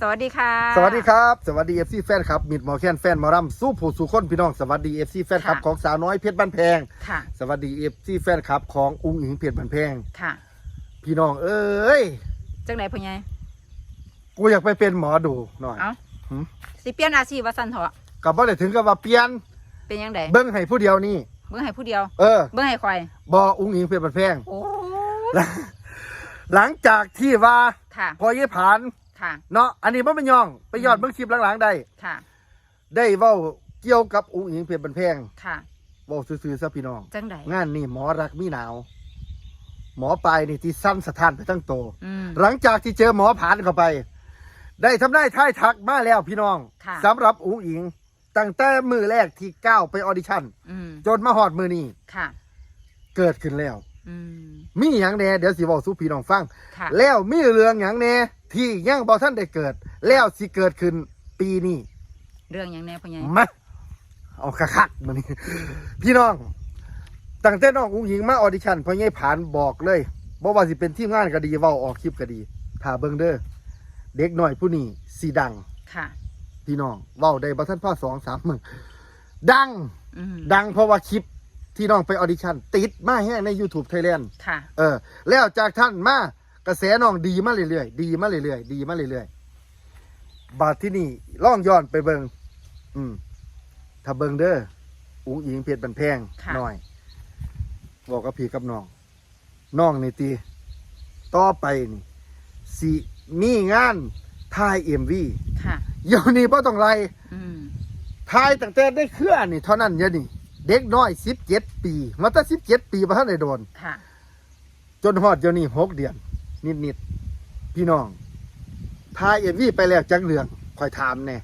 สวัสดีค่ะ สวัสดีครับ สวัสดีเอฟซีแฟนครับมิดหมอแคนแฟนหมอรำสู้ผู้สู่คนพี่น้องสวัสดีเอฟซีแฟนครับค่ะของสาวน้อยเพชรบ้านแพง ค่ะ สวัสดีเอฟซีแฟนครับของอุ้งอิงเพชรบ้านแพง ค่ะ พี่น้องเอ้ยจังไหนพ่อใหญ่กูอยากไปเป็นหมอดูหน่อย เอ้าหืม สิเปลี่ยนอาชีพว่าซั่นเถอะกับว่าได้ถึงกับว่าเปลี่ยนเป็นยังไงเบิ้งให้ผู้เดียวนี่ เบิ่งให้ผู้เดียว เออเบิ่งให้ข่อยบออุ้งอิงเพชรบ้านแพง โอ้หลังจากที่ว่าค่ะ พอยี่ผาน ค่ะ เนาะอันนี้มันไม่ย่อง ไปยอดเบิ้งคลิปหลังๆได้ ค่ะ ได้เว้าเกี่ยวกับอุ้งอิงเพชรบ้านแพงค่ะเว้าซื่อๆซะพี่น้อง จังไดงานนี่หมอรักมีหนาว หมอปลายนี่ที่สั้นสถานไปทั้งโต อืม หลังจากที่เจอหมอผ่านเข้าไป ได้ทำได้ท้ายทักมาแล้วพี่น้องค่ะ สำหรับอุ๋งอิงตั้งแต่มือแรกที่ก้าวไปออดิชั่น อืม จนมาหอดมือนี้ค่ะ เกิดขึ้นแล้ว อืม มีอย่างแน่เดี๋ยวสิบอกสู้พี่น้องฟัง ค่ะ แล้วมีเรื่องอย่างแน่ ที่ยังบอท่านได้เกิด แล้วสิเกิดขึ้นปีนี้เรื่องหยังแน่พ่อใหญ่มาเอาคักๆมานี่พี่น้องตั้งแต่น้องอุ้งหญิงมาออดิชั่นพอยี่ผ่านบอกเลยบอกว่าสิเป็นทีมงานก็ดีเว้าออกคลิปก็ดีถ้าเบิ่งเด้อเด็กหน่อยผู้นี้สีดังค่ะ พี่น้องเว้าได้บ่ท่านพ่อสองสามมึงดัง อืมดังเพราะว่าคลิปที่น้องไปออดิชั่นติดมาแห้งใน YouTube Thailand ค่ะ เออ แล้วจากท่านมา กระแสน้องดีมาเรื่อยๆดีมาเรื่อยๆดีมาเรื่อยๆบาดที่นี่ล่องย้อนไปเบิงอืมถ้าเบิงเด้ออุ้งอิงเพชรบันแพงค่ะ หน่อย บอกกับพี่กับน้องน้องนี่ตีต่อไปนี่สิมีงานถ่ายเอ็มวีค่ะ เดี๋ยวนี้พ่ต้องไล่อืม ถ่ายตั้งแต่ได้เครื่อนี่เท่านั้นเดี๋ยวนี้เด็กน้อยสิบเจ็ดปีมาตั้งสิบเจ็ดปีมาท่านได้โดน ค่ะ จนฮอดเดี๋ยวนี้หกเดือน นิดๆพี่น้องทายเอ็มวีไปแล้วจักเรื่องคอยถามแน่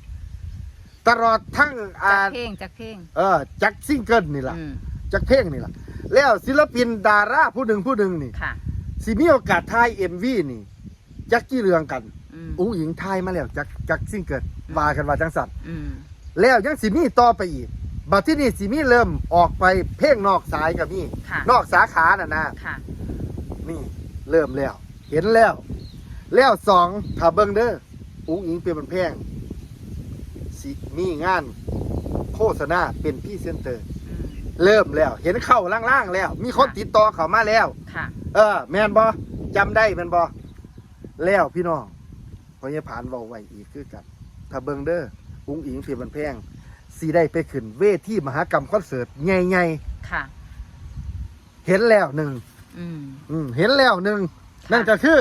ตลอดทั้งจัอ่ากเพลงจักเพลงเออจักซิงเกิลนี่ล่ะอืมจักเพลงนี่ล่ะ แล้วศิลปินดาราผู้หนึ่งผู้หนึ่งนี่ค่ะสิมีโอกาสทายเอ็มวีนี่จักกี่เรื่องกันอืมอุ้งหญิงทายมาแล้วจักจักซิงเกิลอืมว่ากันว่าจังสัตว์อืมแล้วยังสิมีต่อไปอีกบัดที่นี่สิมีเริ่มออกไปเพลงนอกสายกับมีค่ะนอกสาขาน่ะนะค่ะนี่เริ่มแล้ว เห็นแล้ว แล้วสองถ้าเบิ่งเด้ออุ้งอิงเป็นมันแพงสิมีงานโฆษณาเป็นพรี่เซนเตอร์อืมเริ่มแล้ว เห็นเข้าล่างๆแล้ว มีคนค่ะติดต่อเข้ามาแล้ว ค่ะ เออ แมนบอจำได้แมนบอแล้วพี่น้องพอยายผ่านเบาไว้อีกคือกันถ้าเบิ่งเด้ออุ้งอิงเป็นมันแพงสีได้ไปขึ้น เวทีมหากรรมคอนเสิร์ตใหญ่ค่ะๆเห็นแล้วหนึ่งอืมอืมเห็นแล้วหนึ่งค่ะ นั่นก็คือ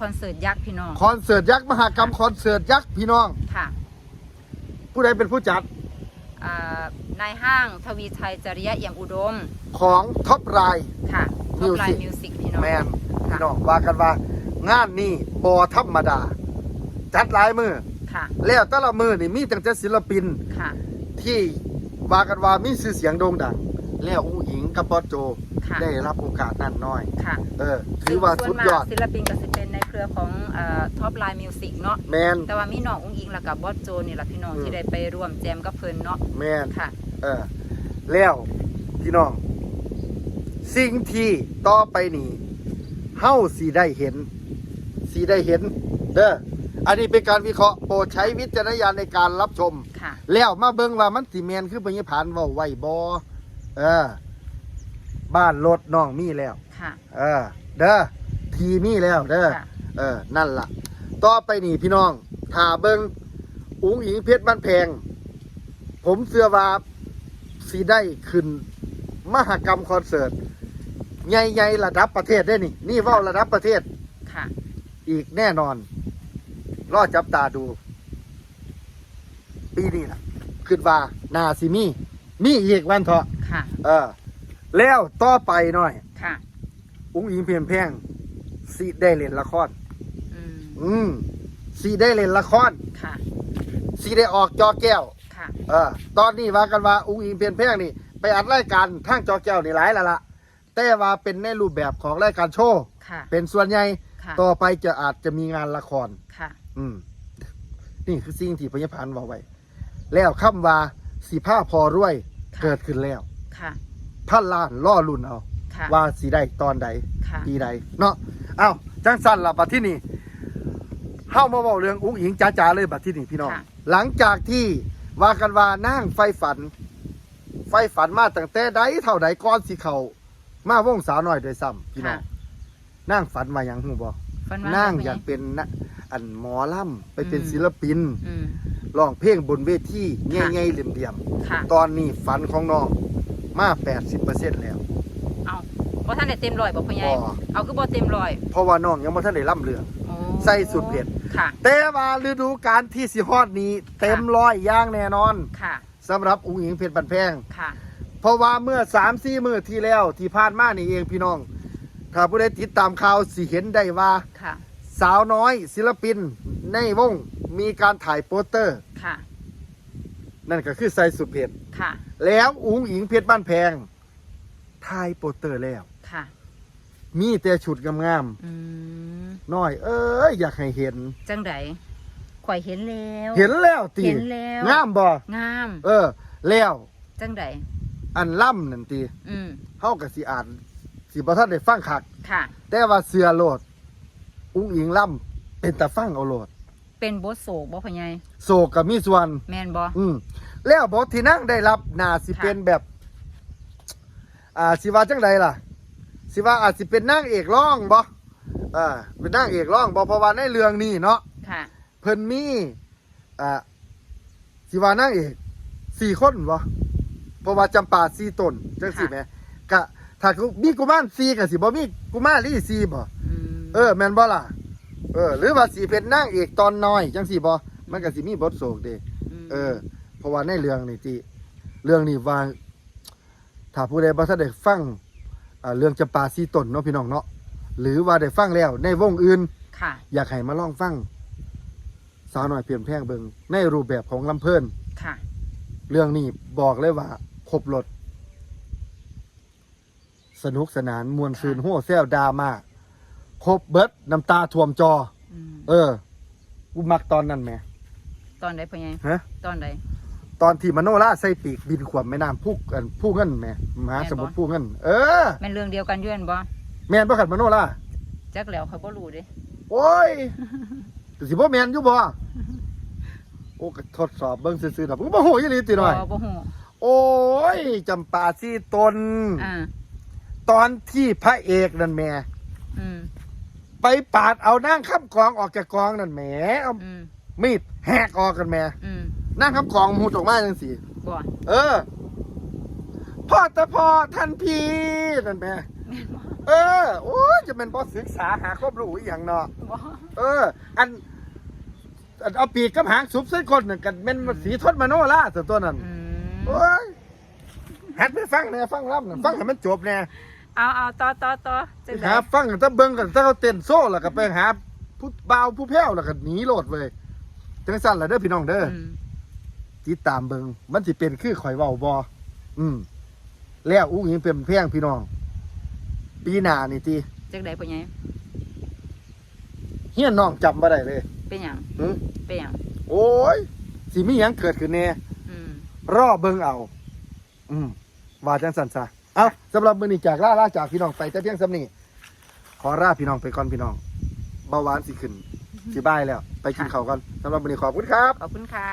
คอนเสิร์ตยักษ์พี่น้องคอนเสิร์ตยักษ์มหากรรมคอนเสิร์ตยักษ์พี่น้อง ค่ะผู้ใดเป็นผู้จัดอ่านายห้างทวีชัยจริยะเอี่ยมอุดม ของท็อปไลน์ค่ะท็อปไล Music น์มิวสิกพี่น้องแมนค่ะพี่น้องว่ากันว่างานนี้บอธรรมดา จัดหลายมือค่ะ แล้วแต่ละมือนี่มีตั้งแต่ศิลปินค่ะ ที่ว่ากันว่ามีชื่อเสียงโด่งดัง แล้วอุ้งอิงกับบอสโจ ค่ะได้รับโอกาสนั่นน้อยค่ะ เออ ถือว่าส่สุวนดมากยอดศิลปินก็สิเป็นในเครือของท็อปไลน์มิวสิกเนาะแมนแต่ว่ามีน้องอุ้งอิงแล้วกับบอสโจนี่แหละพี่น้องอืมที่ได้ไปร่วมแจมกับเพิ่นเนาะแมนค่ะ เออ แล้วพี่น้อง สิ่งที่ต่อไปนี้เฮาสีได้เห็น สีได้เห็น เด้ออันนี้เป็นการวิเคราะห์โปรดใช้วิจารณญาณในการรับชมค่ะแล้วมาเบิ่งว่ามันสิแมนคือปัญญผานเว้าไว้บ่เออ บ้านรถน้องมีแล้ว ค่ะ เออ เด้อทีมีแล้วเด้อ ค่ะ เออ นั่นล่ะ ต่อไปนี่พี่น้องถ้าเบิ่งอุ๋งอิงเพชรบ้านแพง ผมเชื่อว่าสีได้ขึ้น มหกรรมคอนเสิร์ต ใหญ่ๆระดับประเทศได้นี่ นี่เว่าระดับประเทศค่ะ อีกแน่นอน รอจับตาดู ปีนี้ล่ะคิดว่านาซิมี มีอีกวันเถอะ ค่ะ เออ แล้วต่อไปหน่อย ค่ะอุ้งอิงเพียงแพงสีได้เล่นละคร อืมอืมสีได้เล่นละครค่ะสีได้ออกจอแก้ว ค่ะ เออ ตอนนี้ว่ากันว่าอุ้งอิงเพียงแพงนี่ ไปอัดรายการทางจอแก้วนี่หลายแล้วล่ะแต่ว่าเป็นในรูปแบบของรายการโชว์ ค่ะ เป็นส่วนใหญ่ ค่ะ ต่อไปจะอาจจะมีงานละคร ค่ะ อืม นี่คือสิ่งที่พญพันธ์บอกไว้ แล้วคำว่าสีผ้าพอรวย ค่ะ เกิดขึ้นแล้ว ค่ะ พันล้านล่อลุ่นเอา ค่ะ ว่าสีได้ตอนใดค่ะ ปีใดเนาะเอาจังสันละปะที่นี่เฮ้ามาบอกเรื่องอุ้งอิงจ้าๆเลยบัดที่นี่พี่น้องค่ะ หลังจากที่ว่ากันว่านั่งไฟฝัน ไฟฝันมาตั้งแต่ใดเท่าใดก่อนสิเขามาวงสาวน้อยโดวยซ้ำพี่น้องนั่งฝันมาอย่างหูบ่ฝันว่านั่งพ่อยากเป็นนะอันหมอล่ำไปเป็นอืมศิลปินอืม ร้องเพลงบนเวทีค่ะ ง่ายๆเหลี่ยมค่ะ ๆตอนนี้ฝันของน้อง มา80%แล้ว เอาบ่ท่านได้เต็มร้อยบ่พ่อใหญ่บ่ เอาคือบ่เต็มร้อยเพราะว่าน้องยังบ่ทันได้ล่ำเรื่องโอ้ใส่สุดเผ็ด ค่ะ แต่ว่าฤดูกาลที่สิฮอดนี้ เต็มร้อยอย่างแน่นอนค่ะสำหรับอุ้งอิงเพชรบันแพง ค่ะ เพราะว่าเมื่อ3ามสี่มือที่แล้วที่ผ่านมานี่เองพี่น้อง ถ้าผู้ใดติดตามข่าวสิเห็นได้ว่าค่ะ สาวน้อยศิลปินในวงมีการถ่ายโปสเตอร์ ค่ะ นั่นก็คือใส่สุดเผ็ดค่ะ แล้วอุ้งอิงเพชรบ้านแพงถ่ายโปสเตอร์แล้ว ค่ะ มีแต่ชุดงามอืมๆน้อย เอ้ยอยากให้เห็น จังไดข่อยเห็นแล้ว เห็นแล้วตีเห็นแล้ว งามบ่งาม เออ แล้ว จังไดอันล่ำนั่นตีอืมเฮากับสิอ่านสิบ่ทันได้ฟังคัก ค่ะ แต่ว่าเสือโลด อุ้งอิงล่ำเป็นตาฟังเอาโลด เป็นบทโศกบ่พ่อใหญ่โศกกับมีส่วน แม่นบ่อืมแล้วบทที่นั่งได้รับน่าสิค่ะเป็นแบบ อ่าสิว่าจังใดล่ะ สิว่าอาจสิเป็นนางเอกร้องบ่อ่าเป็นนางเอกร้องบ่เพราะว่าในเรื่องนี้เนาะค่ะ เพิ่นมีอ่าสิว่านางเอกสี่คนบ่เพราะว่าจำปาสี่ตนจังสิค่ะแหมกะถ้ากูมีกุมารสี่ก็สิบ่มีกุมารลี่สี่บ่อืมเออแม่นบ่ล่ะ เออ หรือว่าสิเป็นนางเอกตอนน้อย จังสิบ่มันก็สิมีบทโศกเด้มเออ เพราะว่าในเรื่องนี่ติเรื่องนี้ว่าถ้าผู้ใดบ่ทันได้ฟังอ่าเรื่องจำปาสีตนเนาะพี่น้องเนาะหรือว่าได้ฟังแล้ว ในวงอื่นค่ะอยากให้มาลองฟังสาวน้อยเปลี่ยนแพลงเบิงในรูปแบบของลำเพิ่นค่ะเรื่องนี้บอกเลยว่าครบรถสนุกสนานมวลซืนหัวแซวดราม่า ครบเบิดน้ำตาท่วมจอ อืมเออกูมักตอนนั้นแหมตอนใดพ่อใหญ่ฮะ ตอนใด ตอนที่มโนราใส่ปีกบินขวมแม่น้ำผู้กันผู้เงินแหม่มหาสมุทรผู้เงิน เออ แม่นเรื่องเดียวกันอยื่นบ่แม่นบ่ขันมโนราจักแล้วข่อยบ่รู้เด้โอ้ยแต่สิบ่แม่นอยู่บ่โอ้ก็ทดสอบเบิ่งซื่อๆดอกบ่ฮู้อีหลีติหน่อย บ่บ่ฮู้โอ้ยจำปาซี่ตน อ่าตอนที่พระเอกนั่นแหม่อืม ไปปาดเอานางข้ามกองออกจากกองนั่นแหมเอาอืมมีดแหกออกกันแหม่อืมนางข้ามกองหูตกมาจังซี่บ่เออพ่อตะพ่อท่านพี่นั่นแหม่แม่นบ่เออโอ้ยจะเป็นบอศึกษาหาความรู้อีหยังเนาะ บ่เออ อันอันเอาปีกกับหางสุบเส้นคนนั่นกันเป็นสีทดมโนล่าส่วนตัวนั้นอืมโอ้ยหัดไปฟังเนี่ยฟังรับน่ะฟังให้มันจบเนี่ย เอาเอาต่อต่อต่อจังไดหาฟังกันถ้าเบิ่งกันถ้าเขาเต้นโซ่แล้วก็ไปหาผู้บ่าวผู้แพ้วแล้วก็หนีโลดเว้ยจังสั่นล่ะเด้อพี่น้องเด้ออืมติดตามเบิ่งมันสิเป็นคือข่อยเว้าบ่อืมแล้วอุ้งอิงเป็นเพียงพี่น้อง ปีหน้านี่ติจังไดพ่อใหญ่เฮียนน้องจำบ่ได้เลย เป็นหยังหึ เป็นหยังโอ้ยสิมีหยังเกิดขึ้นแน่ อืมรอเบิ่งเอา อืมว่าจังสันซะ เอาสำหรับมือนี้จากลาลาจากพี่น้องไปแต่เพียงสำนี้ขอลาพี่น้องไปก่อนพี่น้องเบาหวานสิขึ้นสิบ้ายแล้ว ไปกินข้าวก่อนสำหรับมือนี้ขอบคุณครับ ขอบคุณค่ะ